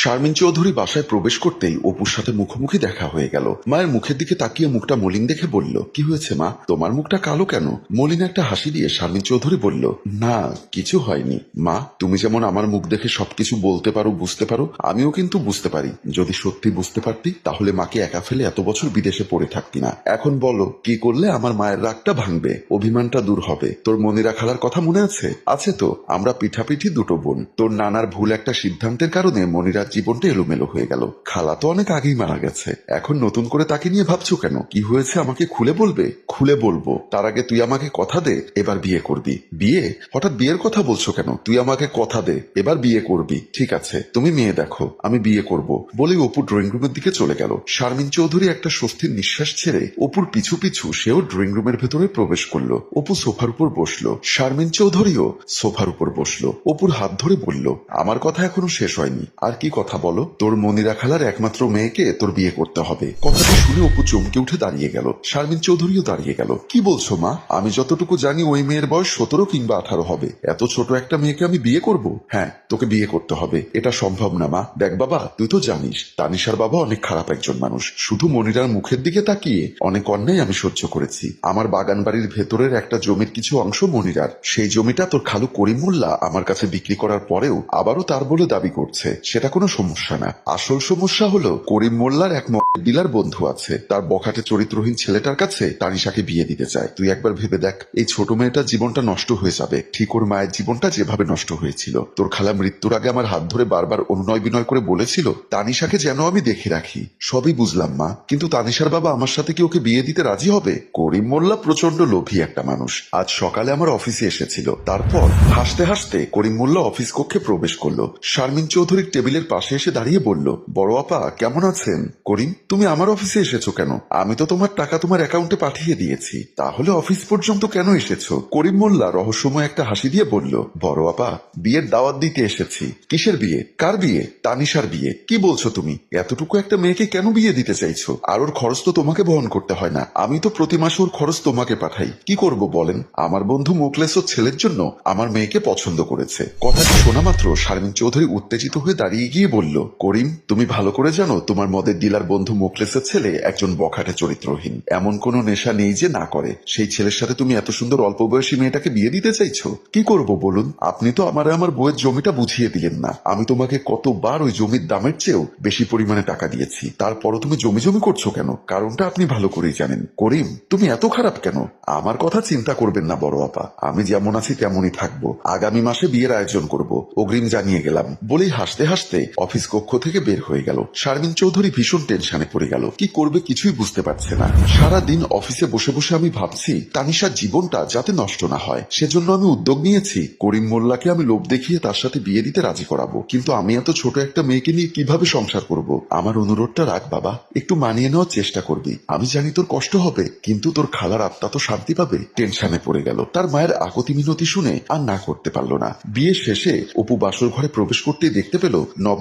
শারমিন চৌধুরী বাসায় প্রবেশ করতেই অপুর সাথে মুখোমুখি দেখা হয়ে গেল। মায়ের মুখের দিকে তাকিয়ে মুখটা মলিন দেখে বলল, কি হয়েছে মা? তোমার মুখটা কালো কেন? মলিন একটা হাসি দিয়ে শারমিন চৌধুরী বলল, না, কিছু হয়নি। মা, তুমি যেমন আমার মুখ দেখে সবকিছু বলতে পারো, বুঝতে পারো, আমিও কিন্তু বুঝতে পারি। যদি সত্যি বুঝতে পারতি, তাহলে মাকে একা ফেলে এত বছর বিদেশে পড়ে থাকতি না। এখন বলো, কি করলে আমার মায়ের রাগটা ভাঙবে? অভিমানটা দূর হবে। তোর মনিরা খালার কথা মনে আছে? আছে তো। আমরা পিঠাপিঠি দুটো বোন। তোর নানার ভুল একটা সিদ্ধান্তের কারণে মনিরার জীবনটা এলোমেলো হয়ে গেল। খালা তো অনেক আগেই মারা গেছে। এখন নতুন করে তাকে নিয়ে ভাবছ কেন? কি হয়েছে আমাকে খুলে বলবে? খুলে বলব। তার আগে তুই আমাকে কথা দে, এবার বিয়ে করবি। বিয়ে? হঠাৎ বিয়ের কথা বলছো কেন? তুই আমাকে কথা দে, এবার বিয়ে করবি। ঠিক আছে, তুমি মেয়ে দেখো, আমি বিয়ে করব। বলে অপু ড্রয়িং রুমের দিকে চলে গেল। শারমিন চৌধুরী একটা স্বস্তির নিঃশ্বাস ছেড়ে অপুর পিছু পিছু সেও ড্রয়িং রুমের ভেতরে প্রবেশ করল। অপু সোফার উপর বসল। শারমিন চৌধুরীও সোফার উপর বসল। অপুর হাত ধরে বলল, আমার কথা এখনও শেষ হয়নি। আর কি কথা বলো। তোর মনিরা খালার একমাত্র মেয়েকে তোর বিয়ে করতে হবে। কথাটা শুনে অপু চমকে উঠে দাঁড়িয়ে গেল। শারমিন চৌধুরীও দাঁড়িয়ে গেল। কি বলছো মা? আমি যতটুকু জানি ওই মেয়ের বয়স সতেরো কিংবা আঠারো হবে। এত ছোট একটা মেয়েকে আমি বিয়ে করব? হ্যাঁ তোকে বিয়ে করতে হবে। এটা সম্ভব না মা। দেখ বাবা, তুই তো জানিস, তানিশার বাবা অনেক খারাপ একজন মানুষ। শুধু মনিরার মুখের দিকে তাকিয়ে অনেক অন্যায় আমি সহ্য করেছি। আমার বাগান বাড়ির ভেতরের একটা জমির কিছু অংশ মনিরার। সেই জমিটা তোর খালু করিম মোল্লা আমার কাছে বিক্রি করার পরেও আবারও তার বলে দাবি করছে। সেটা কোনো সমস্যা না। আসল সমস্যা হলো, করিম মোল্লার এক ডিলার বন্ধু আছে। তার বখাটে চরিত্রহীন ছেলেটার কাছে তানিশাকে বিয়ে দিতে চায়। তুই একবার ভেবে দেখ, এই ছোট মেয়েটার জীবনটা নষ্ট হয়ে যাবে। ঠিক ওর মায়ের জীবনটা যেভাবে নষ্ট হয়েছিল। তোর খালা মৃত্যুর আগে আমার হাত ধরে বারবার অনুনয় বিনয় করে বলেছিল, তানিশাকে যেন আমি দেখে রাখি। সবই বুঝলাম, মা। কিন্তু তানিশার বাবা আমার সাথে কি ওকে বিয়ে দিতে রাজি হবে? করিম মোল্লা প্রচণ্ড লোভী একটা মানুষ। আজ সকালে আমার অফিসে এসেছিল। তারপর হাসতে হাসতে করিম মোল্লা অফিস কক্ষে প্রবেশ করল। শারমিন চৌধুরীর টেবিলের পাশে এসে দাঁড়িয়ে বলল, বড় আপা, কেমন আছেন? করিম, তুমি আমার অফিসে এসেছ কেন? আমি তো তোমার টাকা তোমার অ্যাকাউন্টে পাঠিয়ে দিয়েছি। তাহলে অফিস পর্যন্ত কেন এসেছ? করিম মোল্লা রহস্যময় একটা হাসি দিয়ে বলল, বড় আপা, বিয়ের দাওয়াত দিতে এসেছি। কিসের বিয়ে? কার বিয়ে? তানিশার বিয়ে। কি বলছো তুমি? এতটুকু একটা মেয়েকে কেন বিয়ে দিতে চাইছো? আর ওর খরচ তো তোমাকে বহন করতে হয় না। আমি তো প্রতি মাসে ওর খরচ তোমাকে পাঠাই। কি করব বলেন? আমার বন্ধু মোকলেস ও ছেলের জন্য আমার মেয়েকে পছন্দ করেছে। কথাটি শোনা মাত্র শারমিন চৌধুরী উত্তেজিত হয়ে দাঁড়িয়ে গিয়ে বলল, করিম, তুমি ভালো করে জানো, তোমার মদের ডিলার বন্ধু মোকলেসের ছেলে একজন বখাটে চরিত্রহীন। এমন কোনো নেশা নেই যে না করে। সেই ছেলের সাথে তুমি এত সুন্দর অল্প বয়সী মেয়েটাকে বিয়ে দিতে চাইছো? কি করব বলুন? আপনি তো আমার আমার বইয়ের জমিটা বুঝিয়ে দিলেন না। আমি তোমাকে কতবার ওই জমির দামের চেয়েও বেশি পরিমাণে টাকা দিয়েছি। তারপরও তুমি জমি জমি করছ কেন? কারণটা আপনি ভালো করেই জানেন। করিম, তুমি এত খারাপ কেন? আমার কথা চিন্তা করবেন না, বড় আপা। আমি যেমন আছি তেমনই থাকব। আগামী মাসে বিয়ের আয়োজন করব। অগ্রিম জানিয়ে গেলাম। বলেই হাসতে হাসতে অফিস কক্ষ থেকে বের হয়ে গেল। শারমিন চৌধুরী ভীষণ টেনশনে পড়ে গেল। কি করবে কিছুই বুঝতে পারছে না। সারা দিন অফিসে বসে বসে আমি ভাবছি, তানিশার জীবনটা যাতে নষ্ট না হয়। সেজন্য আমি উদ্যোগ নিয়েছি, করিম মোল্লাকে আমি লোভ দেখিয়ে তার সাথে বিয়ে দিতে রাজি করাবো। কিন্তু আমি এত ছোট একটা মেয়েকে নিয়ে কীভাবে সংসার করব? আমার অনুরোধটা রাখ বাবা, একটু মানিয়ে নেওয়ার চেষ্টা করবি। আমি জানি তোর কষ্ট হবে, কিন্তু তোর খালার আত্মা তো শান্তি পাবে। টেনশনে পড়ে গেল। তার মায়ের আকতি মিনতি শুনে আর না করতে পারল না। বিয়ে শেষে অপু বাসর ঘরে প্রবেশ করতেই দেখতে পেল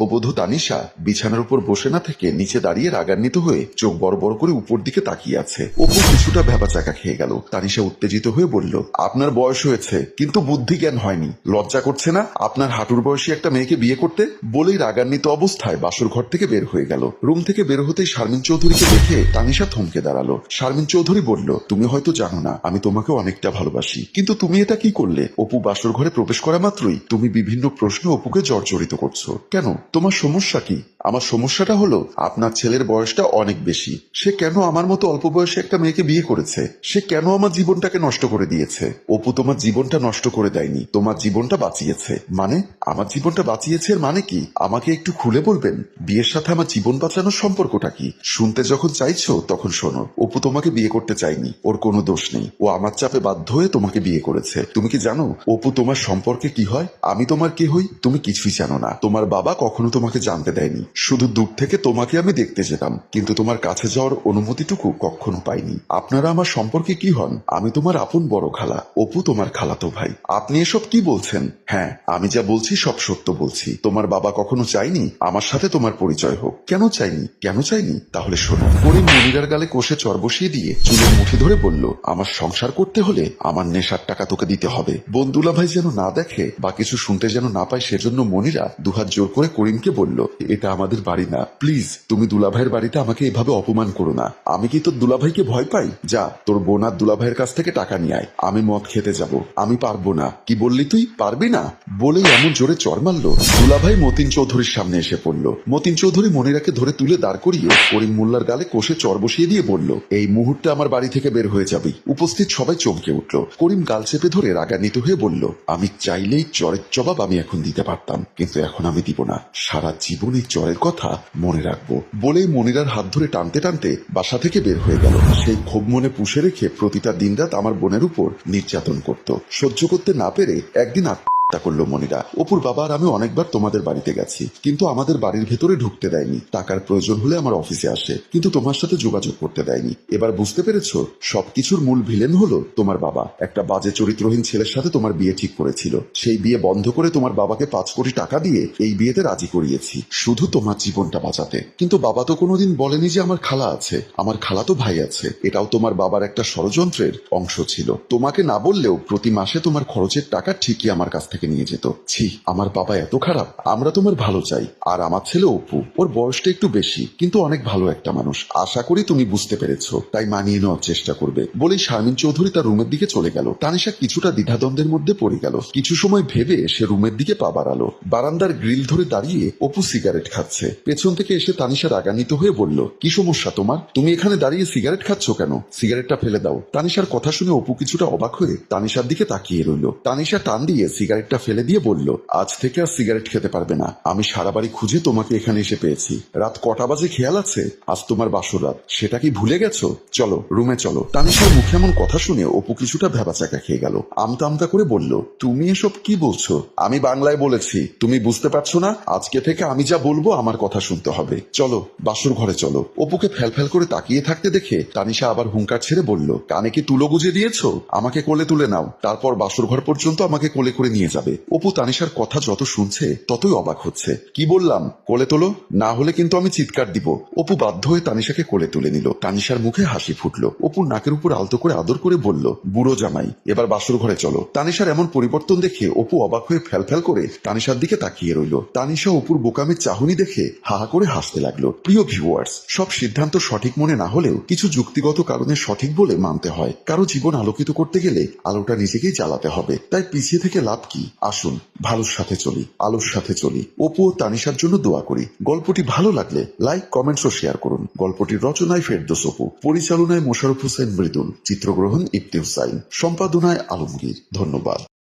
নববধূ তানিশা বিছানার উপর বসে না থেকে নিচে দাঁড়িয়ে রাগান্বিত হয়ে চোখ বড় বড় করে উপর দিকে তাকিয়ে আছে। অপু কিছুটা ভেবা চাকা খেয়ে গেল। তানিশা উত্তেজিত হয়ে বলল, আপনার বয়স হয়েছে, কিন্তু বুদ্ধি জ্ঞান হয়নি। লজ্জা করছে না? আপনার হাঁটুর বয়সী একটা মেয়েকে বিয়ে করতে? বলেই রাগান্বিত অবস্থায় বাসর ঘর থেকে বের হয়ে গেল। রুম থেকে বের হতেই শারমিন চৌধুরীকে দেখে তানিশা থমকে দাঁড়াল। শারমিন চৌধুরী বলল, তুমি হয়তো জানো না, আমি তোমাকে অনেকটা ভালোবাসি, কিন্তু তুমি এটা কি করলে? অপু বাসর ঘরে প্রবেশ করা মাত্রই তুমি বিভিন্ন প্রশ্ন অপুকে জর্জরিত করছ। কেন? তোমার সমস্যা কি? আমার সমস্যাটা হলো, আপনার ছেলের বয়সটা অনেক বেশি। সে কেন আমার মতো অল্প বয়সে একটা মেয়েকে বিয়ে করেছে? সে কেন আমার জীবনটাকে নষ্ট করে দিয়েছে? অপু তোমার জীবনটা নষ্ট করে দেয়নি, তোমার জীবনটা বাঁচিয়েছে। মানে আমার জীবনটা বাঁচিয়েছে এর মানে কি? আমাকে একটু খুলে বলবেন? বিয়ের সাথে আমার জীবন বাঁচানোর সম্পর্কটা কি? শুনতে যখন চাইছো, তখন শোনো, অপু তোমাকে বিয়ে করতে চাইনি ওর কোনো দোষ নেই। ও আমার চাপে বাধ্য হয়ে তোমাকে বিয়ে করেছে। তুমি কি জানো, অপু তোমার সম্পর্কে কি হয়? আমি তোমার কে হই? তুমি কিছুই জানো না। তোমার বাবা কখনো তোমাকে জানতে দেয়নি। শুধু দূর থেকে তোমাকে আমি দেখতে যেতাম, কিন্তু তোমার কাছে যাওয়ার অনুমতিটুকু কখনো পাইনি। আপনারা আমার সম্পর্কে কি হন? আমি তোমার আপন বড় খালা, অপু তোমার খালাতো ভাই। আপনি এসব কি বলছেন? হ্যাঁ আমি যা বলছি সব সত্য বলছি। তোমার বাবা কখনো চাইনি আমার সাথে তোমার পরিচয় হোক। কেন চাইনি কেন চাইনি তাহলে শোনো। করিম মনিরার গালে কষে চর বসিয়ে দিয়ে চুলের মুঠি ধরে বলল, আমার সংসার করতে হলে আমার নেশার টাকা তোকে দিতে হবে। বন্ধুলা ভাই যেন না দেখে বা কিছু শুনতে যেন না পায়, সেজন্য মনিরা দুহাত জোর করে করিমকে বলল, এটা আমাদের বাড়ি না। প্লিজ, তুমি দুলাভাইয়ের বাড়িতে আমাকে এভাবে অপমান করো না। আমি কি তোর দুলাভাইকে ভয় পাই? যা, তোর বোন আর দুলাভাইয়ের কাছ থেকে টাকা নিয়ে আয়। আমি মদ খেতে যাব। আমি পারব না। কি বললি তুই? পারবি না? বলেই এমন জোরে চর মারলো। দুলাভাই মতিন চৌধুরীর সামনে এসে পড়ল। মতিন চৌধুরী মনিরাকে ধরে তুলে দাঁড় করিয়ে করিম মোল্লার গালে কষে চর বসিয়ে দিয়ে বলল, এই মুহূর্তে আমার বাড়ি থেকে বের হয়ে যাবি। উপস্থিত সবাই চমকে উঠল। করিম গাল চেপে ধরে রাগান্বিত হয়ে বলল, আমি চাইলেই চরের জবাব আমি এখন দিতে পারতাম, কিন্তু এখন আমি দিব না। সারা জীবন এই চরের কথা মনে রাখব। বলেই মনিরার হাত ধরে টানতে টানতে বাসা থেকে বের হয়ে গেল। সেই ক্ষোভ মনে পুষে রেখে প্রতিটা দিনরাত আমার বোনের উপর নির্যাতন করত। সহ্য করতে না পেরে একদিন আত্মহত্যা করল মনিরা। অপুর বাবা আর আমি অনেকবার তোমাদের বাড়িতে গেছি, কিন্তু আমাদের বাড়ির ভেতরে ঢুকতে দেয়নি। টাকার প্রয়োজন হলে আমার অফিসে আসে কিন্তু তোমার সাথে যোগাযোগ করতে দেয়নি। এবার বুঝতে পেরেছ? সবকিছুর মূল ভিলেন হলো তোমার বাবা। একটা বাজে চরিত্রহীন ছেলের সাথে তোমার বিয়ে ঠিক করেছিল। সেই বিয়ে বন্ধ করে তোমার বাবাকে পাঁচ কোটি টাকা দিয়ে এই বিয়েতে রাজি করিয়েছি। শুধু তোমার জীবনটা বাঁচাতে। কিন্তু বাবা তো কোনোদিন বলেনি যে আমার খালা আছে। আমার খালা তো ভাই আছে। এটাও তোমার বাবার একটা ষড়যন্ত্রের অংশ ছিল। তোমাকে না বললেও প্রতি মাসে তোমার খরচের টাকা ঠিকই আমার কাছ থেকে নিয়ে যেত। ছি, আমার বাবা এত খারাপ, আমরা তোমার ভালো চাই। আর আমার ছেলে অপু, ওর বয়সটা একটু বেশি, কিন্তু অনেক ভালো একটা মানুষ। আশা করি তুমি বুঝতে পেরেছ, তাই মানিয়ে নেওয়ার চেষ্টা করবে। বলেই শারমিন চৌধুরী তার রুমের দিকে চলে গেল। তানিশা কিছুটা দ্বিধাদ্বন্দ্বের মধ্যে পড়ে গেল। কিছু সময় ভেবে সে রুমের দিকে পা বাড়ালো। বারান্দার গ্রিল ধরে দাঁড়িয়ে অপু সিগারেট খাচ্ছে। পেছন থেকে এসে তানিশা রাগান্বিত হয়ে বলল, কি সমস্যা তোমার? তুমি এখানে দাঁড়িয়ে সিগারেট খাচ্ছ কেন? সিগারেটটা ফেলে দাও। তানিশার কথা শুনে অপু কিছুটা অবাক হয়ে তানিশার দিকে তাকিয়ে রইল। তানিশা টান দিয়ে সিগারেটটা ফেলে দিয়ে বলল, আজ থেকে আর সিগারেট খেতে পারবে না। আমি সারা বাড়ি খুঁজে তোমাকে এখানে এসে পেয়েছি। রাত কটা বাজে খেয়াল আছে? আজ তোমার বাসর রাত। সেটা কি ভুলে গেছো? চলো, রুমে চলো। তানিশার মুখে এমন কথা শুনে অপু কিছুটা ভেবাচাকা খেয়ে গেল। আমতা আমতা করে বলল, তুমি এসব কি বলছো? আমি বাংলায় বলেছি। তুমি বুঝতে পারছ না? আজকে থেকে আমি যা বলব আমার কথা শুনতে হবে। চলো, বাসুর ঘরে চলো। অপুকে ফ্যাল করে তাকিয়ে থাকতে দেখে তানিশা আবার হুঙ্কার ছেড়ে বলল, কানে কি তুলো গুজে দিয়েছ? আমাকে কোলে তুলে নাও। তারপর বাসুর ঘর পর্যন্ত আমাকে কোলে করে নিয়ে যাবে। অপু তানিশার কথা যত শুনছে, ততই অবাক হচ্ছে। কি বললাম? কোলে তোলো? না হলে কিন্তু আমি চিৎকার দিব। অপু বাধ্য হয়ে তানিশাকে কোলে তুলে নিল। তানিশার মুখে হাসি ফুটলো। অপুর নাকের উপর আলতো করে আদর করে বলল, বুড়ো জামাই, এবার বাসুর ঘরে চলো। তানিশার এমন পরিবর্তন দেখে অপু অবাক হয়ে ফ্যাল ফ্যাল করে তানিশার দিকে তাকিয়ে রইল। তানিশা অপুর বোকামের চাহনি দেখে হা হা করে হাসতে লাগল। প্রিয় ভিউয়ার্স, সব সিদ্ধান্ত সঠিক মনে না হলেও কিছু যুক্তিগত কারণে সঠিক বলে মানতে হয়। কারও জীবন আলোকিত করতে গেলে আলোটা নিজেকেই জ্বালাতে হবে। তাই পিছিয়ে থেকে লাভ কি? আসুন, ভালোর সাথে চলি, আলোর সাথে চলি। অপু ও তানিশার জন্য দোয়া করি। গল্পটি ভালো লাগলে লাইক, কমেন্টস ও শেয়ার করুন। গল্পটির রচনায় ফেরদোস অপু, পরিচালনায় মোশারফ হোসেন মৃদুল, চিত্রগ্রহণ ইফতি হুসাইন সম্পাদনায় আলমগীর। ধন্যবাদ।